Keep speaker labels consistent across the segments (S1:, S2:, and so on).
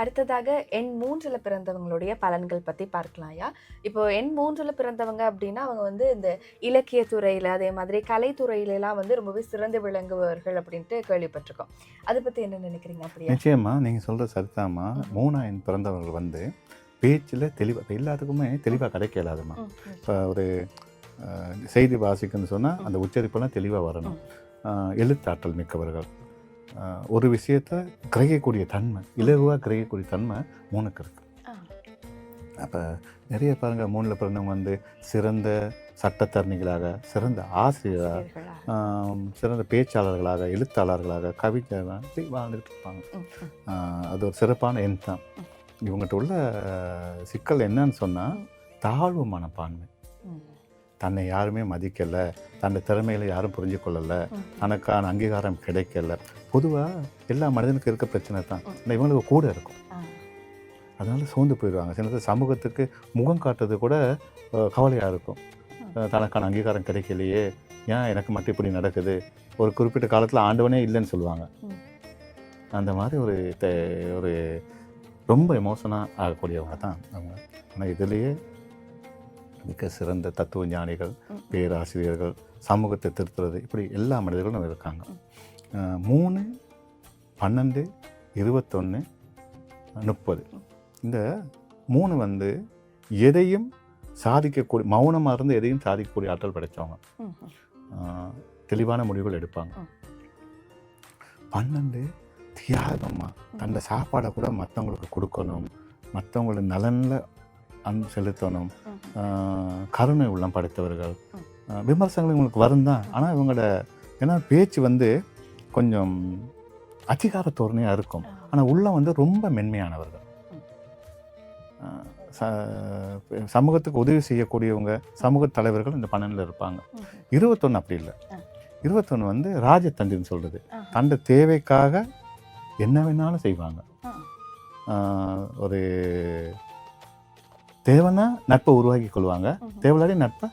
S1: அடுத்ததாக எண் மூன்றுல பிறந்தவங்களுடைய பலன்கள் பத்தி பார்க்கலாம் ஐயா. இப்போ எண் மூன்றுல பிறந்தவங்க அப்படின்னா அவங்க வந்து இந்த இலக்கிய துறையில அதே மாதிரி கலைத்துறையில எல்லாம் வந்து ரொம்பவே சிறந்து விளங்குபவர்கள் அப்படின்ட்டு கேள்விப்பட்டிருக்கோம். அதை பத்தி என்ன நினைக்கிறீங்க அப்படியா?
S2: நிச்சயமா நீங்கள் சொல்கிற சரிதாம்மா.
S1: ம்.
S2: மூணாயின் பிறந்தவர்கள் வந்து பேச்சில் தெளிவாக எல்லாத்துக்குமே தெளிவாக கிடைக்க இயலாதும்மா
S1: ம், ம்,
S2: இப்போ ஒரு செய்தி வாசிக்குன்னு சொன்னால் அந்த உச்சரிப்பெல்லாம் தெளிவாக வரணும். எழுத்தாற்றல் மிக்கவர்கள். ஒரு விஷயத்தை கிரகிக்கக்கூடிய தன்மை இலகுவாக கிரகிக்கக்கூடிய தன்மை மூணுக்கு இருக்கு.
S1: ஆ.
S2: அப்போ நிறைய பாருங்க மூணில் பிறந்தவங்க வந்து சிறந்த சட்டத்தரணிகளாக சிறந்த ஆசிரியராக சிறந்த பேச்சாளர்களாக எழுத்தாளர்களாக கவிஞர்களாக இப்படி வாழ்ந்துட்டு இருப்பாங்க. அது ஒரு சிறப்பான எண் தான். இவங்ககிட்ட உள்ள சிக்கல் என்னன்னு சொன்னால். தாழ்வு மனப்பான்மை. தன்னை யாருமே மதிக்கலை தன்னை திறமைகளை யாரும் புரிஞ்சு கொள்ளலை. தனக்கான அங்கீகாரம் கிடைக்கல. பொதுவாக எல்லா மனிதனுக்கும் இருக்க பிரச்சனை தான். ஆனால் இவங்களுக்கு கூட இருக்கும். அதனால சோர்ந்து போயிடுவாங்க. சில சமூகத்துக்கு முகம் காட்டுறது கூட கவலையாக இருக்கும். தனக்கான அங்கீகாரம் கிடைக்கலையே. ஏன் எனக்கு மட்டும் இப்படி நடக்குது? ஒரு குறிப்பிட்ட காலத்தில் ஆண்டவனே இல்லைன்னு சொல்லுவாங்க. அந்த மாதிரி ஒரு ஒரு ரொம்ப எமோஷனாக ஆகக்கூடியவங்க தான் அவங்க. ஆனால் இதுலேயே மிக சிறந்த தத்துவ ஞானிகள் பேராசிரியர்கள் சமூகத்தை திருத்துறது இப்படி எல்லா மனிதர்களும் இருக்காங்க. மூணு பன்னெண்டு இருபத்தொன்று முப்பது. இந்த மூணு வந்து எதையும் சாதிக்கக்கூடிய மௌனமாக இருந்து எதையும் சாதிக்கக்கூடிய ஆற்றல் படைத்தவங்க. தெளிவான முடிவுகள் எடுப்பாங்க. பன்னெண்டு தியாகமாக தன்னோட சாப்பாடை கூட மற்றவங்களுக்கு கொடுக்கணும். மற்றவங்களோட நலனில் அன்பு செலுத்தணும். கருணை உள்ளம் படைத்தவர்கள். விமர்சனங்கள் இவங்களுக்கு வரும் தான் ஆனால் இவங்களோட ஏன்னா பேச்சு வந்து கொஞ்சம் அதிகார தோரணையாக இருக்கும். ஆனால் உள்ளம் வந்து ரொம்ப மென்மையானவர்கள். ச- சமூகத்துக்கு உதவி செய்யக்கூடியவங்க சமூக தலைவர்கள் இந்த பன்னெண்டில் இருப்பாங்க. இருபத்தொன்று அப்படி இல்லை. இருபத்தொன்று வந்து ராஜதந்தின்னு சொல்கிறது. தண்ட தேவைக்காக என்ன வேணாலும் செய்வாங்க. ஒரு தேவைன்னா நட்பை உருவாக்கி கொள்வாங்க. தேவையில்லாடி நட்பை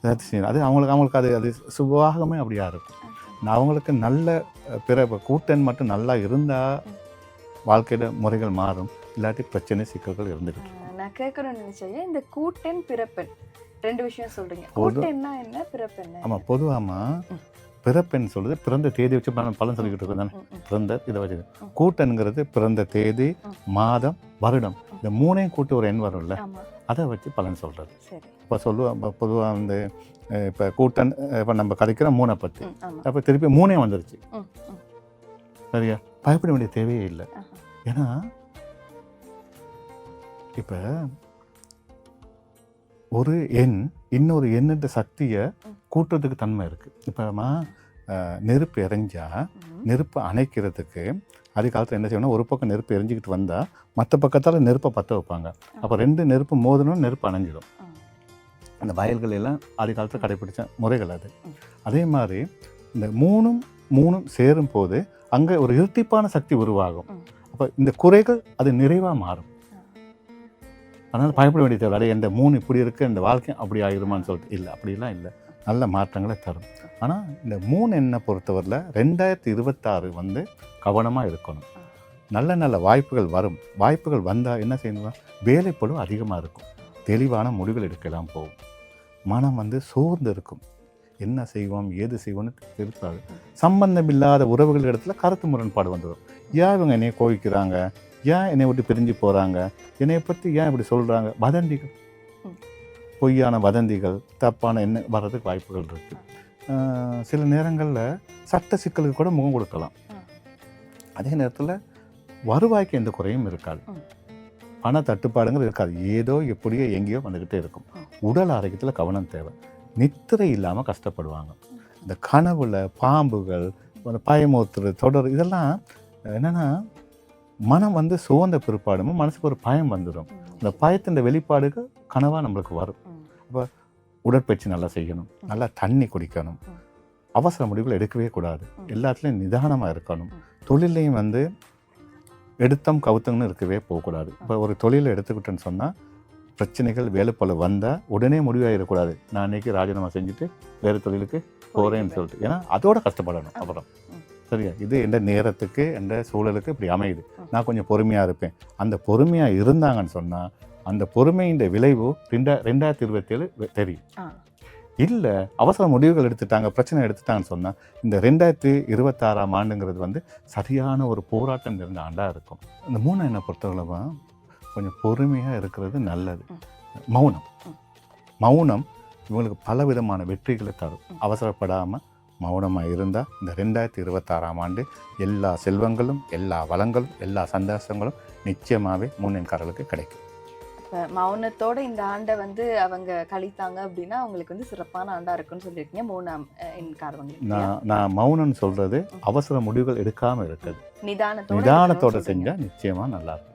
S1: ரத்து
S2: செய்யணும். அது அவங்களுக்கு அவங்களுக்கு அது அது சுபாகமே அப்படியா இருக்கும். நான் அவங்களுக்கு நல்ல பிற கூட்டன் மட்டும் நல்லா இருந்தால்
S1: ம்.
S2: வாழ்க்கையோட முறைகள் மாறும். இல்லாட்டி பிரச்சனை சிக்கல்கள் இருந்துகிட்டு
S1: ஆ, நான் கேட்கணும்னு நினைச்சேன். இந்த கூட்டெண் பிறப்பெண் ரெண்டு விஷயம் சொல்றீங்க.
S2: பொது-
S1: கூட்டென்னா என்ன பிறப்பெண்ண
S2: ஆமாம் பொதுவாமா
S1: ம்.
S2: பிறப்பெண் சொல்றது பிறந்த தேதி வச்சு பலன் பலன் சொல்லிக்கிட்டு இருக்கோம் தானே? பிறந்த இதை வச்சு. கூட்டன்கிறது பிறந்த தேதி. மாதம் வருடம். இந்த மூணையும் கூட்டு ஒரு எண் வரும்ல அதை வச்சு பலன் சொல்கிறது இப்போ சொல்லுவோம் பொதுவாக வந்து இப்போ கூட்டன் இப்போ நம்ம கதைக்கிற மூணை பற்றி அப்போ திருப்பி மூணே வந்துருச்சு. சரியா? பயப்பட வேண்டிய தேவையே இல்லை. ஏன்னா இப்போ ஒரு எண் இன்னொரு எண்ணுன்ற சக்தியை. கூட்டுறதுக்கு தன்மை இருக்குது இப்போ நெருப்பு எரிஞ்சா
S1: ம்,
S2: நெருப்பை அணைக்கிறதுக்கு அதே காலத்தில் என்ன செய்யணும் ஒரு பக்கம் நெருப்பு எரிஞ்சிக்கிட்டு வந்தால் மற்ற பக்கத்தால் நெருப்பை பற்ற வைப்பாங்க அப்போ ரெண்டு நெருப்பு மோதணும் நெருப்பு அணைஞ்சிடும். அந்த வயல்கள் எல்லாம் ஆதி காலத்தில் கடைப்பிடிச்ச முறைகள் அது.
S1: அதே
S2: மாதிரி இந்த மூணும் மூணும் சேரும் போது அங்கே ஒரு இரட்டிப்பான சக்தி உருவாகும். அப்போ இந்த குறைகள் அது நிறைவாக மாறும். அதனால் பயப்பட வேண்டிய தேவை இந்த மூணு இப்படி இருக்குது இந்த வாழ்க்கை அப்படி ஆகிருமான்னு சொல்லிட்டு இல்லை அப்படிலாம் இல்லை நல்ல மாற்றங்களை தரும். ஆனால் இந்த மூணு எண்ணை பொறுத்தவரையில் ரெண்டாயிரத்தி இருபத்தாறு வந்து கவனமாக இருக்கணும். நல்ல நல்ல வாய்ப்புகள் வரும். வாய்ப்புகள் வந்தால் என்ன செய்யணும் வேலைப்பளு அதிகமாக இருக்கும். தெளிவான முடிவுகள் எடுக்கலாம் போகும். மனம் வந்து சோர்ந்து இருக்கும். என்ன செய்வோம் ஏது செய்வோம்னு இருக்காது சம்பந்தம் இல்லாத உறவுகள் இடத்துல கருத்து முரண்பாடு வந்துடும் ஏன் இவங்க என்னையை கோவிக்கிறாங்க? ஏன் என்னை விட்டு பிரிஞ்சு போகிறாங்க என்னை பற்றி ஏன் இப்படி சொல்கிறாங்க வதந்திகள். பொய்யான வதந்திகள் தப்பான என்ன வர்றதுக்கு வாய்ப்புகள் இருக்குது சில நேரங்களில் சட்ட சிக்கலுக்கு கூட முகம் கொடுக்கலாம். அதே நேரத்தில் வருவாய்க்கு எந்த குறையும் இருக்காது. பண தட்டுப்பாடுங்கிறது இருக்காது. ஏதோ எப்படியோ எங்கேயோ வந்துக்கிட்டே இருக்கும். உடல் ஆரோக்கியத்தில் கவனம் தேவை. நித்திரை இல்லாமல் கஷ்டப்படுவாங்க. இந்த கனவுல பாம்புகள் அந்த பயமுறுத்துறது தொடர் இதெல்லாம் என்னன்னா மனம் வந்து சோர்ந்த பிற்பாடும் மனசுக்கு ஒரு பயம் வந்துடும்
S1: ம்,
S2: இந்த பயத்தின் வெளிப்பாடுகள் கனவாக நம்மளுக்கு வரும்.
S1: ம்,
S2: உடற்பயிற்சி நல்லா செய்யணும். நல்லா தண்ணி குடிக்கணும். அவசர முடிவுகள் எடுக்கவே கூடாது. எல்லாத்துலேயும் நிதானமாக இருக்கணும். தொழிலையும் வந்து எடுத்தம் கவுத்தம்னு இருக்கவே போகக்கூடாது. இப்போ ஒரு தொழிலை எடுத்துக்கிட்டேன்னு சொன்னால் பிரச்சனைகள் வேலை போல வந்தால் உடனே முடிவாயிடக்கூடாது. நான் இன்னைக்கு ராஜினாமா செஞ்சுட்டு வேறு தொழிலுக்கு போகிறேன்னு சொல்லிட்டு. ஏன்னா அதோட கஷ்டப்படணும் அப்புறம். சரியா? இது எந்த நேரத்துக்கு எந்த சூழலுக்கு இப்படி அமையுது. நான் கொஞ்சம் பொறுமையாக இருப்பேன். அந்த பொறுமையாக இருந்தாங்கன்னு சொன்னால் அந்த பொறுமையின் விளைவு ரெண்டா ரெண்டாயிரத்தி இருபத்தேழு தெரியும். இல்லை அவசர முடிவுகள் எடுத்துட்டாங்க பிரச்சனை எடுத்துட்டாங்கன்னு சொன்னால் இந்த ரெண்டாயிரத்தி இருபத்தாறாம் ஆண்டுங்கிறது வந்து சரியான ஒரு போராட்டம் நிறைந்த ஆண்டாக இருக்கும் இந்த மூணு என்னை பொறுத்தவரைவா கொஞ்சம் பொறுமையாக இருக்கிறது நல்லது. மௌனம். மௌனம் இவங்களுக்கு பல விதமான வெற்றிகளை தரும். அவசரப்படாமல் மௌனமாக இருந்தால் இந்த ரெண்டாயிரத்தி இருபத்தாறாம் ஆண்டு எல்லா செல்வங்களும் எல்லா வளங்களும் எல்லா சந்தோஷங்களும் நிச்சயமாகவே மூணெண்காரர்களுக்கு கிடைக்கும்
S1: இப்ப மௌனத்தோட இந்த ஆண்டை வந்து அவங்க கழித்தாங்க அப்படின்னா அவங்களுக்கு வந்து சிறப்பான ஆண்டா இருக்குன்னு சொல்லியிருக்கீங்க மூணாம் அஹ், எண்காரவங்க இல்லையா?
S2: நான் நான் மௌனம்னு சொல்கிறது அவசர முடிவுகள் எடுக்காமல் இருக்குது
S1: நிதானத்தோட
S2: நிதானத்தோட. செஞ்சால் நிச்சயமாக நல்லா இருக்கும்